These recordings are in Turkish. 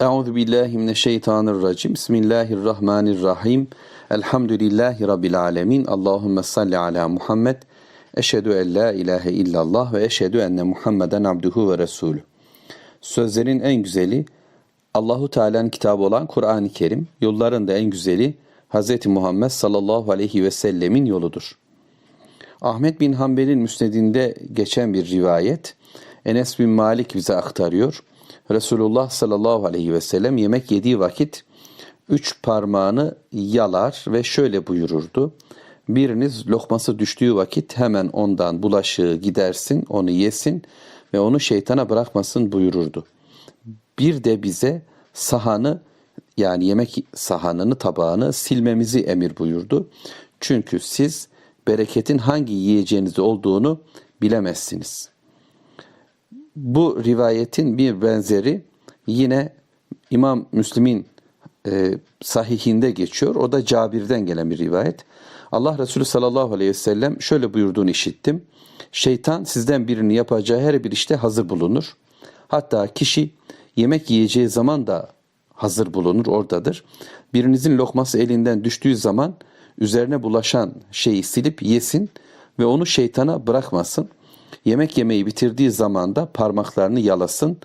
Euzu billahi mineşşeytanirracim. Bismillahirrahmanirrahim. Elhamdülillahi rabbil alamin. Allahumme salli ala Muhammed. Eşhedü en la ilahe illallah ve eşhedü enne Muhammeden abduhu ve resulü. Sözlerin en güzeli Allahu Teala'nın kitabı olan Kur'an-ı Kerim, yolların da en güzeli Hz. Muhammed sallallahu aleyhi ve sellemin yoludur. Ahmet bin Hanbel'in müsnedinde geçen bir rivayet, Enes bin Malik bize aktarıyor. Resulullah sallallahu aleyhi ve sellem yemek yediği vakit üç parmağını yalar ve şöyle buyururdu. Biriniz lokması düştüğü vakit hemen ondan bulaşığı gidersin, onu yesin ve onu şeytana bırakmasın buyururdu. Bir de bize sahanı yani yemek sahanını, tabağını silmemizi emir buyurdu. Çünkü siz bereketin hangi yiyeceğiniz olduğunu bilemezsiniz. Bu rivayetin bir benzeri yine İmam Müslim'in e, sahihinde geçiyor. O da Cabir'den gelen bir rivayet. Allah Resulü sallallahu aleyhi ve sellem şöyle buyurduğunu işittim. Şeytan sizden birini yapacağı her bir işte hazır bulunur. Hatta kişi yemek yiyeceği zaman da hazır bulunur, oradadır. Birinizin lokması elinden düştüğü zaman üzerine bulaşan şeyi silip yesin ve onu şeytana bırakmasın. Yemek yemeyi bitirdiği zaman da parmaklarını yalasın.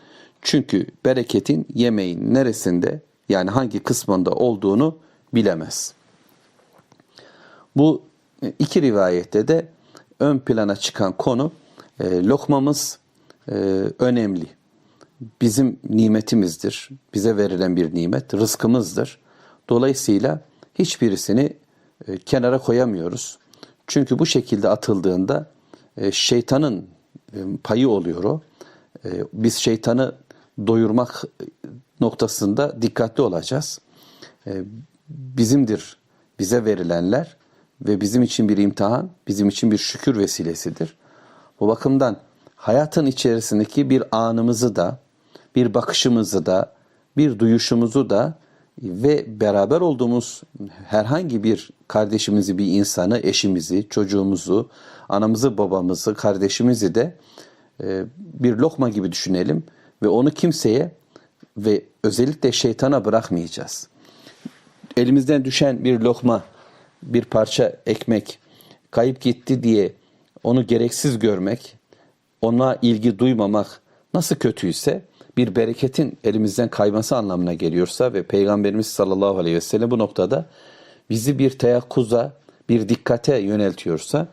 Çünkü bereketin yemeğin neresinde yani hangi kısmında olduğunu bilemez. Bu iki rivayette de ön plana çıkan konu e, lokmamız e, önemli. Bizim nimetimizdir. Bize verilen bir nimet, rızkımızdır. Dolayısıyla hiçbirisini e, kenara koyamıyoruz. Çünkü bu şekilde atıldığında e, şeytanın e, payı oluyor o. E, biz şeytanı doyurmak noktasında dikkatli olacağız. E, bizimdir bize verilenler ve bizim için bir imtihan, bizim için bir şükür vesilesidir. Bu bakımdan hayatın içerisindeki bir anımızı da, bir bakışımızı da, bir duyuşumuzu da ve beraber olduğumuz herhangi bir kardeşimizi, bir insanı, eşimizi, çocuğumuzu, anamızı, babamızı, kardeşimizi de e, bir lokma gibi düşünelim ve onu kimseye ve özellikle şeytana bırakmayacağız. Elimizden düşen bir lokma, bir parça ekmek kayıp gitti diye onu gereksiz görmek, ona ilgi duymamak nasıl kötüyse bir bereketin elimizden kayması anlamına geliyorsa ve Peygamberimiz sallallahu aleyhi ve sellem bu noktada bizi bir teyakkuza, bir dikkate yöneltiyorsa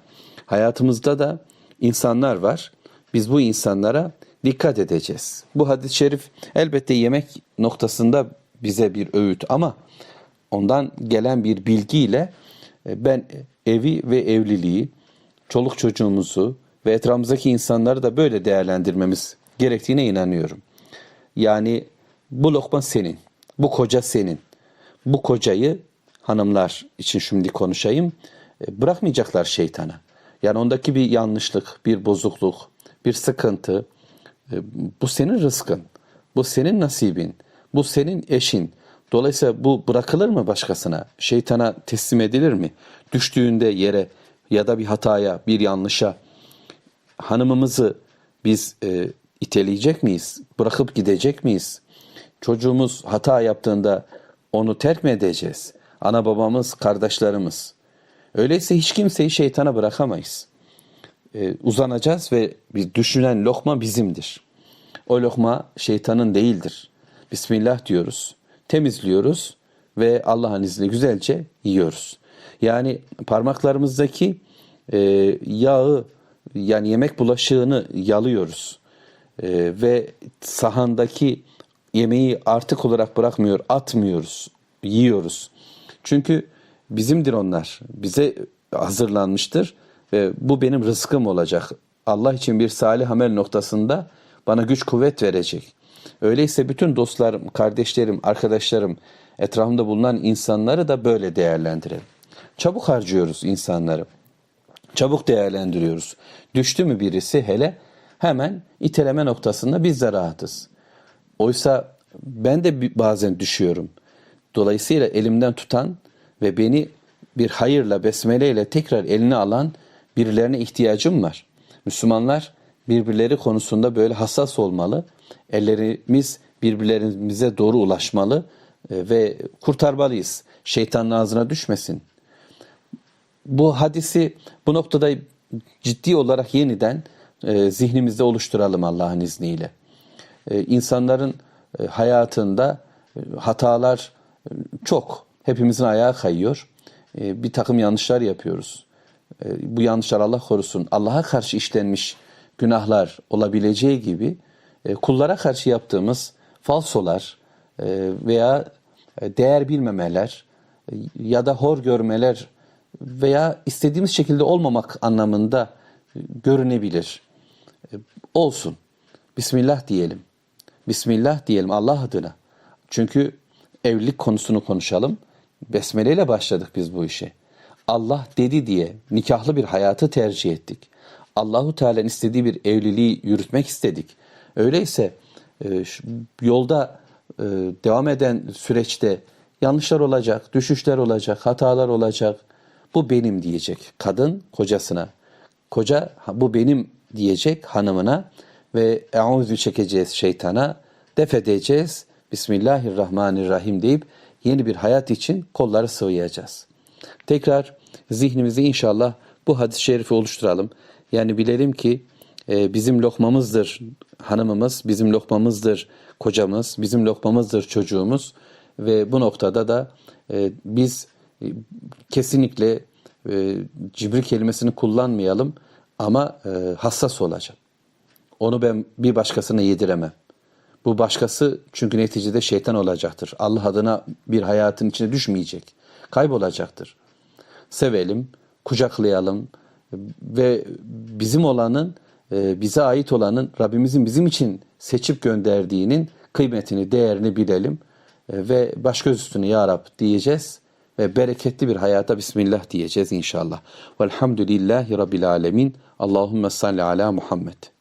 hayatımızda da insanlar var. Biz bu insanlara dikkat edeceğiz. Bu hadis-i şerif elbette yemek noktasında bize bir öğüt ama ondan gelen bir bilgiyle e, ben evi ve evliliği, çoluk çocuğumuzu ve etrafımızdaki insanları da böyle değerlendirmemiz gerektiğine inanıyorum. Yani bu lokma senin, bu koca senin. Bu kocayı hanımlar için şimdi konuşayım. E, bırakmayacaklar şeytana. Yani ondaki bir yanlışlık, bir bozukluk, bir sıkıntı. E, bu senin rızkın. Bu senin nasibin. Bu senin eşin. Dolayısıyla bu bırakılır mı başkasına? Şeytana teslim edilir mi? Düştüğünde yere ya da bir hataya, bir yanlışa hanımımızı biz e, iteleyecek miyiz? Bırakıp gidecek miyiz? Çocuğumuz hata yaptığında onu terk mi edeceğiz? Ana babamız, kardeşlerimiz. Öyleyse hiç kimseyi şeytana bırakamayız. Ee, uzanacağız ve bir düşünen lokma bizimdir. O lokma şeytanın değildir. Bismillah diyoruz, temizliyoruz ve Allah'ın izniyle güzelce yiyoruz. Yani parmaklarımızdaki e, yağı yani yemek bulaşığını yalıyoruz. E, ve sahandaki yemeği artık olarak bırakmıyor, atmıyoruz, yiyoruz. Çünkü bizimdir onlar. Bize hazırlanmıştır ve bu benim rızkım olacak. Allah için bir salih amel noktasında bana güç kuvvet verecek. Öyleyse bütün dostlarım, kardeşlerim, arkadaşlarım, etrafımda bulunan insanları da böyle değerlendirelim. Çabuk harcıyoruz insanları. Çabuk değerlendiriyoruz. Düştü mü birisi hele hemen iteleme noktasında biz de rahatız. Oysa ben de bazen düşüyorum. Dolayısıyla elimden tutan ve beni bir hayırla, besmeleyle tekrar eline alan birilerine ihtiyacım var. Müslümanlar birbirleri konusunda böyle hassas olmalı. Ellerimiz birbirlerimize doğru ulaşmalı e, ve kurtarmalıyız. Şeytanın ağzına düşmesin. Bu hadisi bu noktada ciddi olarak yeniden e, zihnimizde oluşturalım Allah'ın izniyle. E, insanların e, hayatında e, hatalar e, çok. Hepimizin ayağı kayıyor. Bir takım yanlışlar yapıyoruz. Bu yanlışlar Allah korusun Allah'a karşı işlenmiş günahlar olabileceği gibi kullara karşı yaptığımız falsolar veya değer bilmemeler ya da hor görmeler veya istediğimiz şekilde olmamak anlamında görünebilir. Olsun. Bismillah diyelim. Bismillah diyelim Allah adına. Çünkü evlilik konusunu konuşalım. Besmele ile başladık biz bu işe. Allah dedi diye nikahlı bir hayatı tercih ettik. Allahu Teala'nın istediği bir evliliği yürütmek istedik. Öyleyse e, yolda e, devam eden süreçte yanlışlar olacak, düşüşler olacak, hatalar olacak. Bu benim diyecek kadın kocasına. Koca "Ha, bu benim diyecek hanımına ve eûzü çekeceğiz şeytana, def edeceğiz. Bismillahirrahmanirrahim deyip yeni bir hayat için kolları sıvayacağız. Tekrar zihnimizi inşallah bu hadis-i şerifi oluşturalım. Yani bilelim ki e, bizim lokmamızdır hanımımız, bizim lokmamızdır kocamız, bizim lokmamızdır çocuğumuz ve bu noktada da e, biz e, kesinlikle cibri kelimesini kullanmayalım ama e, hassas olacağım. Onu ben bir başkasına yediremem. Bu başkası çünkü neticede şeytan olacaktır. Allah adına bir hayatın içine düşmeyecek. Kaybolacaktır. Sevelim, kucaklayalım ve bizim olanın, e, bize ait olanın Rabbimizin bizim için seçip gönderdiğinin kıymetini, değerini bilelim E, ve baş göz üstüne ya Rab diyeceğiz ve bereketli bir hayata Bismillah diyeceğiz inşallah. Velhamdülillahi Rabbil Alemin. Allahümme salli ala Muhammed.